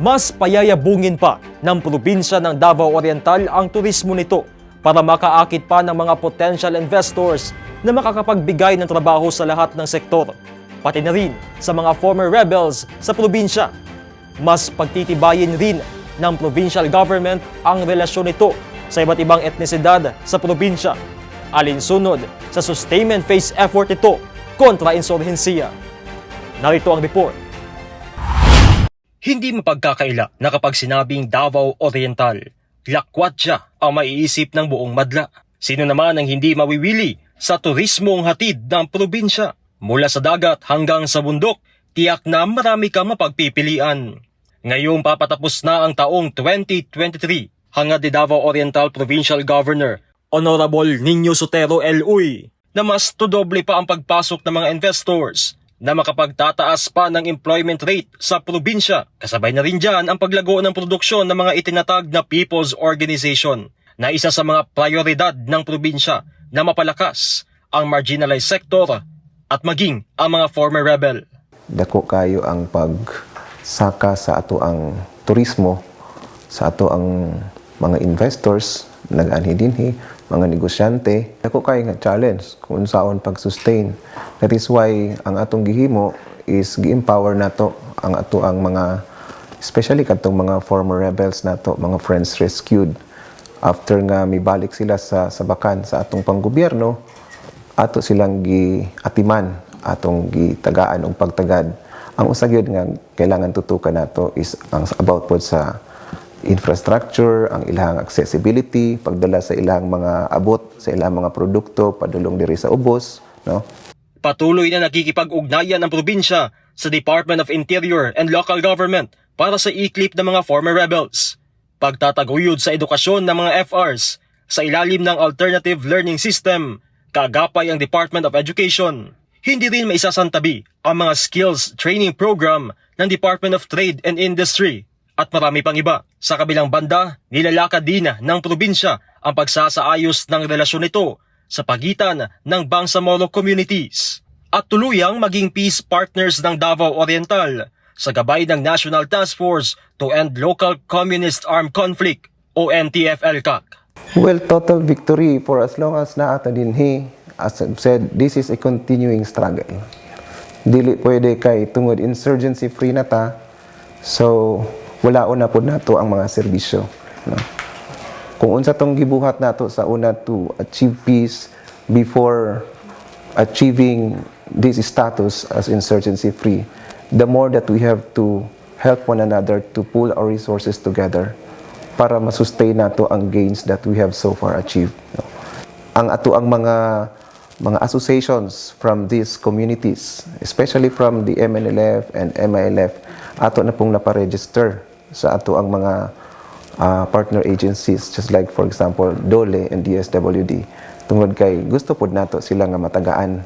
Mas payayabungin pa ng probinsya ng Davao Oriental ang turismo nito para makaakit pa ng mga potential investors na makakapagbigay ng trabaho sa lahat ng sektor, pati na rin sa mga former rebels sa probinsya. Mas pagtitibayin rin ng provincial government ang relasyon nito sa iba't ibang etnisidad sa probinsya, alinsunod sa sustainment phase effort nito kontra insurhensiya. Narito ang report. Hindi mapagkakaila na kapag sinabing Davao Oriental, lakwatsa ang maiisip ng buong madla. Sino naman ang hindi mawiwili sa turismong hatid ng probinsya? Mula sa dagat hanggang sa bundok, tiyak na marami kang mapagpipilian. Ngayong papatapos na ang taong 2023, hangad ni Davao Oriental Provincial Governor Honorable Nino Sotero L.Uy na mas tudoble pa ang pagpasok ng mga investors na makapagtataas pa ng employment rate sa probinsya. Kasabay na rin dyan ang paglago ng produksyon ng mga itinatag na People's Organization na isa sa mga prioridad ng probinsya na mapalakas ang marginalized sector at maging ang mga former rebel. dako kayo ang pagsaka sa ato ang turismo sa ato ang mga investors nag-anhi dinhi mga negosyante. Dako kayo nga challenge kung saon pag-sustain. That is why ang atong gihimo is gi-empower nato ang ato ang mga especially kadtong mga former rebels nato mga friends rescued. After nga mibalik sila sa sabakan sa atong panggobyerno ato silang giatiman atong gitagaan og pagtagad. Ang usa gyud nga kailangan tutukan nato is ang about pod sa infrastructure ang ilang accessibility pagdala sa ilang mga abot sa ilang mga produkto padulong diri sa ubos no Patuloy na nakikipag-ugnayan ang probinsya sa Department of Interior and Local Government para sa iklip ng mga former rebels. Pagtataguyod sa edukasyon ng mga FRs sa ilalim ng Alternative Learning System, kagapay ang Department of Education. Hindi rin maisasantabi ang mga skills training program ng Department of Trade and Industry at marami pang iba. Sa kabilang banda, nilalakad din ng probinsya ang pagsasaayos ng relasyon nito sa pagitan ng Bangsamoro communities at tuluyang maging peace partners ng Davao Oriental sa gabay ng National Task Force to End Local Communist Armed Conflict o NTF-ELCAC. well total victory for as long as naata dinhi as I've said this is a continuing struggle dili pwede kay tungod insurgency free na ta so wala na pod nato ang mga serbisyo no? kung unsa tong gibuhat nato sa una to achieve peace before achieving this status as insurgency free the more that we have to help one another to pull our resources together para masustain nato ang gains that we have so far achieved no? ang ato ang mga mga associations from these communities especially from the MNLF and MILF ato na pong naparegister sa ato ang mga uh, partner agencies just like for example DOLE and DSWD tungod kay gusto pod nato sila nga matagaan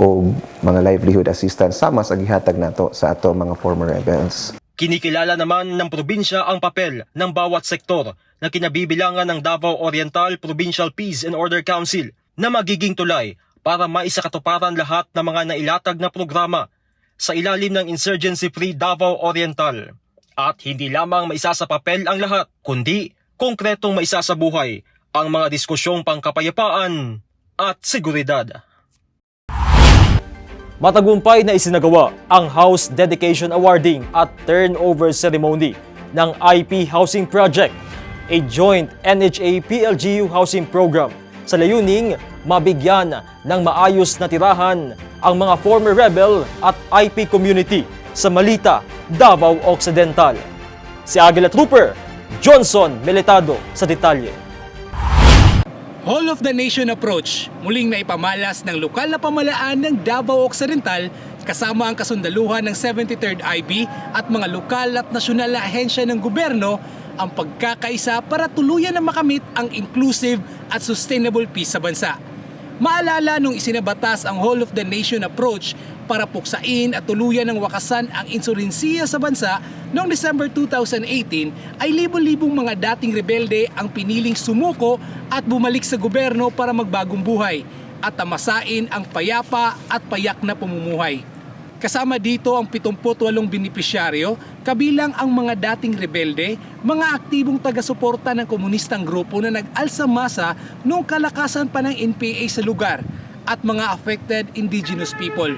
o mga livelihood assistance sama sa gihatag nato sa ato mga former rebels. Kinikilala naman ng probinsya ang papel ng bawat sektor na kinabibilangan ng Davao Oriental Provincial Peace and Order Council na magiging tulay para maisakatuparan lahat ng mga nailatag na programa sa ilalim ng Insurgency-Free Davao Oriental. At hindi lamang maisa sa papel ang lahat, kundi konkretong maisa sa buhay ang mga diskusyong pangkapayapaan at seguridad. Matagumpay na isinagawa ang House Dedication Awarding at Turnover Ceremony ng IP Housing Project, a joint NHA-PLGU housing program sa layuning mabigyan ng maayos na tirahan ang mga former rebel at IP community sa Malita, Davao Occidental. Si Agila Trooper Johnson Militado sa detalye. Whole of the Nation approach muling naipamalas ng lokal na pamalaan ng Davao Occidental kasama ang kasundaluhan ng 73rd IB at mga lokal at nasyonal na ahensya ng gobyerno ang pagkakaisa para tuluyan na makamit ang inclusive at sustainable peace sa bansa. Maalala nung isinabatas ang Whole of the Nation approach para puksain at tuluyan ng wakasan ang insurensiya sa bansa noong December 2018 ay libo-libong mga dating rebelde ang piniling sumuko at bumalik sa gobyerno para magbagong buhay at tamasain ang payapa at payak na pamumuhay. Kasama dito ang 78 benepisyaryo, kabilang ang mga dating rebelde, mga aktibong taga-suporta ng komunistang grupo na nag-alsa masa noong kalakasan pa ng NPA sa lugar at mga affected indigenous people.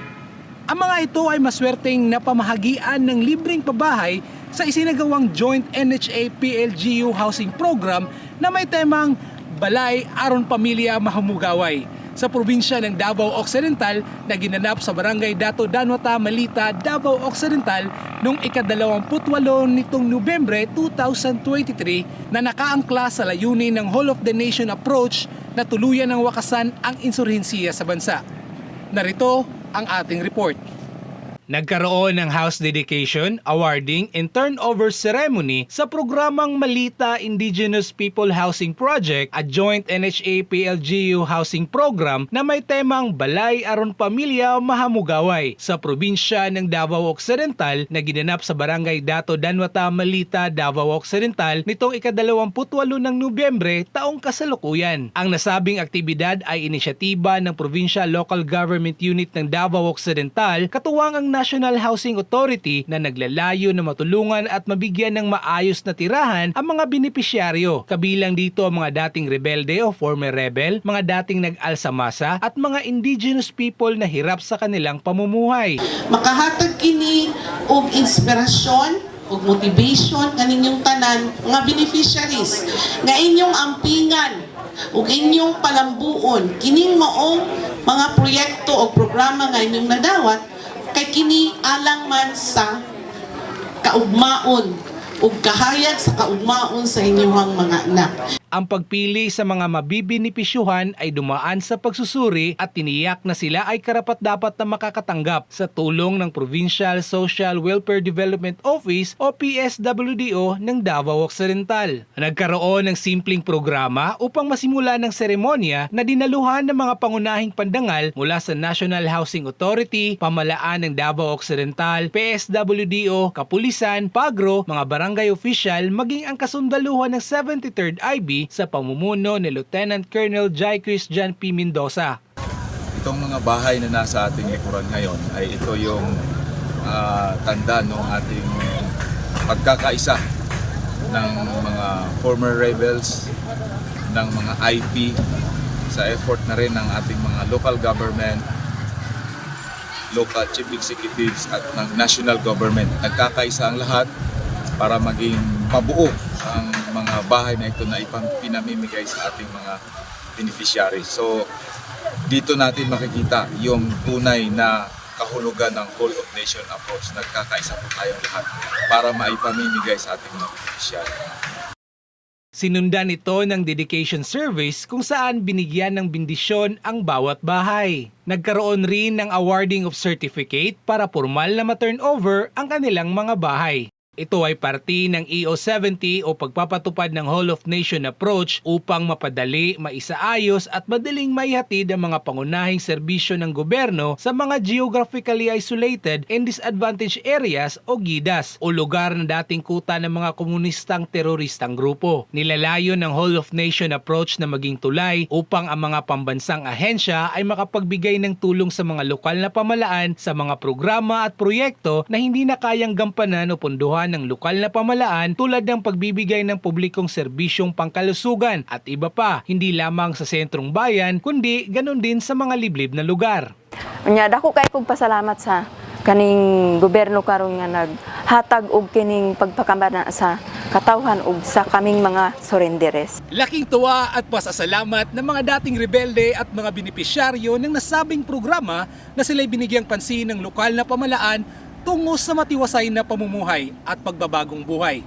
Ang mga ito ay maswerteng napamahagian ng libreng pabahay sa isinagawang Joint NHA-PLGU Housing Program na may temang Balay Aron Pamilya Mahamugaway sa probinsya ng Davao Occidental na ginanap sa Barangay Dato Danwata, Malita, Davao Occidental noong ikadalawamputwalo nitong Nobyembre 2023 na nakaangkla sa layunin ng Whole of the Nation approach na tuluyan ng wakasan ang insurhensiya sa bansa. Narito ang ating report. Nagkaroon ng house dedication, awarding, and turnover ceremony sa programang Malita Indigenous People Housing Project at Joint NHA-PLGU Housing Program na may temang Balay Aron Pamilya Mahamugaway sa probinsya ng Davao Occidental na ginanap sa Barangay Dato Danwata, Malita, Davao Occidental nitong ikadalawamputwalo ng Nobyembre taong kasalukuyan. Ang nasabing aktibidad ay inisyatiba ng Provincial Local Government Unit ng Davao Occidental katuwang ang National Housing Authority na naglalayo na matulungan at mabigyan ng maayos na tirahan ang mga benepisyaryo. Kabilang dito ang mga dating rebelde o former rebel, mga dating nag-alsamasa at mga indigenous people na hirap sa kanilang pamumuhay. makahatag kini og inspirasyon og motivation kaninyong tanan mga beneficiaries nga inyong ampingan ug inyong palambuon kining maong mga proyekto o programa nga inyong nadawat kay kini alang man sa kaugmaon ug kahayag sa kaugmaon sa inyong mga anak Ang pagpili sa mga mabibinipisyuhan ay dumaan sa pagsusuri at tiniyak na sila ay karapat-dapat na makakatanggap sa tulong ng Provincial Social Welfare Development Office o PSWDO ng Davao Occidental. Nagkaroon ng simpleng programa upang masimula ng seremonya na dinaluhan ng mga pangunahing pandangal mula sa National Housing Authority, pamalaan ng Davao Occidental, PSWDO, Kapulisan, Pagro, mga barangay official maging ang kasundaluhan ng 73rd IB sa pamumuno ni Lieutenant Colonel Jai Christian P. Mendoza. Itong mga bahay na nasa ating likuran ngayon ay ito yung ah, tanda ng ating pagkakaisa ng mga former rebels, ng mga IP, sa effort na rin ng ating mga local government, local chief executives at ng national government. Nagkakaisa ang lahat para maging mabuo ang mga bahay na ito na ipang pinamimigay sa ating mga beneficiaries. So, dito natin makikita yung tunay na kahulugan ng whole of nation approach. Nagkakaisa po tayong lahat para maipamimigay sa ating mga beneficiary. Sinundan ito ng dedication service kung saan binigyan ng bindisyon ang bawat bahay. Nagkaroon rin ng awarding of certificate para formal na ma-turnover ang kanilang mga bahay. Ito ay parte ng EO70 o pagpapatupad ng Whole of Nation approach upang mapadali, maisaayos at madaling maihatid ang mga pangunahing serbisyo ng gobyerno sa mga geographically isolated and disadvantaged areas o GIDAS o lugar na dating kuta ng mga komunistang teroristang grupo. Nilalayo ng Whole of Nation approach na maging tulay upang ang mga pambansang ahensya ay makapagbigay ng tulong sa mga lokal na pamalaan sa mga programa at proyekto na hindi na kayang gampanan o punduhan ng lokal na pamalaan tulad ng pagbibigay ng publikong serbisyong pangkalusugan at iba pa, hindi lamang sa sentrong bayan kundi ganun din sa mga liblib na lugar. Unya dako kay kog pasalamat sa kaning gobyerno karon nga naghatag og kining pagpakambana sa katawhan ug sa kaming mga surrenderes. Laking tuwa at pasasalamat ng mga dating rebelde at mga benepisyaryo ng nasabing programa na sila'y binigyang pansin ng lokal na pamalaan tungo sa matiwasay na pamumuhay at pagbabagong buhay.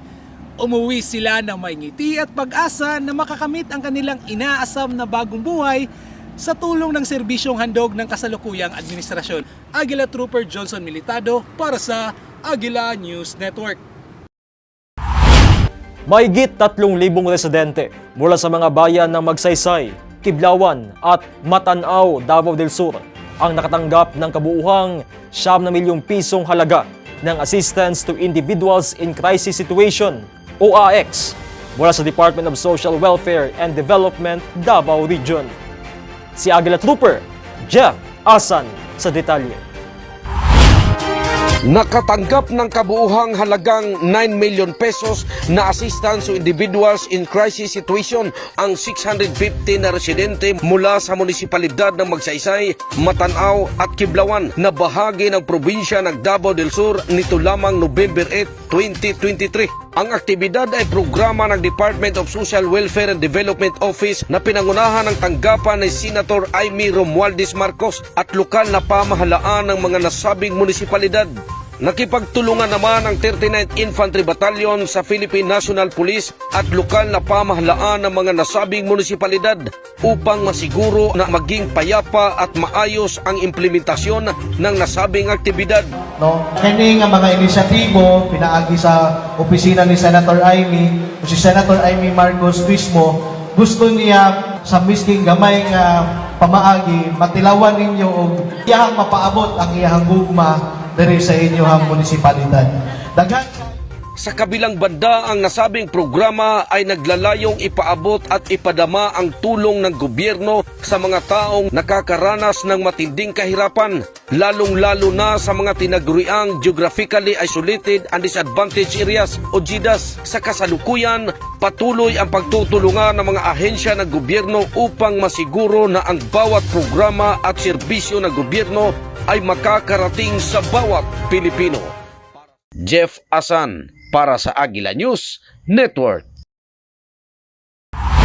Umuwi sila ng may ngiti at pag-asa na makakamit ang kanilang inaasam na bagong buhay sa tulong ng serbisyong handog ng kasalukuyang administrasyon. Agila Trooper Johnson Militado para sa Agila News Network. Mahigit 3,000 residente mula sa mga bayan ng Magsaysay, Kiblawan at Matanaw, Davao del Sur ang nakatanggap ng kabuuhang 7 na milyong pisong halaga ng Assistance to Individuals in Crisis Situation o AX mula sa Department of Social Welfare and Development, Davao Region. Si Agila Trooper, Jeff Asan sa detalye. Nakatanggap ng kabuuhang halagang 9 million pesos na assistance to individuals in crisis situation ang 650 na residente mula sa munisipalidad ng Magsaysay, Matanao at Kiblawan na bahagi ng probinsya ng Davao del Sur nito lamang November 8, 2023. Ang aktibidad ay programa ng Department of Social Welfare and Development Office na pinangunahan ng tanggapan ni Senator Amy Romualdez Marcos at lokal na pamahalaan ng mga nasabing munisipalidad. Nakipagtulungan naman ang 39th Infantry Battalion sa Philippine National Police at lokal na pamahalaan ng mga nasabing munisipalidad upang masiguro na maging payapa at maayos ang implementasyon ng nasabing aktibidad. no kini nga mga inisyatibo pinaagi sa opisina ni Senator Amy o si Senator Amy Marcos mismo gusto niya sa misking gamay nga pamaagi matilawan ninyo og iyahang mapaabot ang iyahang gugma diri sa inyong munisipalidad daghan Sa kabilang banda, ang nasabing programa ay naglalayong ipaabot at ipadama ang tulong ng gobyerno sa mga taong nakakaranas ng matinding kahirapan, lalong-lalo na sa mga tinaguriang geographically isolated and disadvantaged areas o GIDAS. Sa kasalukuyan, patuloy ang pagtutulungan ng mga ahensya ng gobyerno upang masiguro na ang bawat programa at serbisyo ng gobyerno ay makakarating sa bawat Pilipino. Jeff Asan para sa Agila News Network.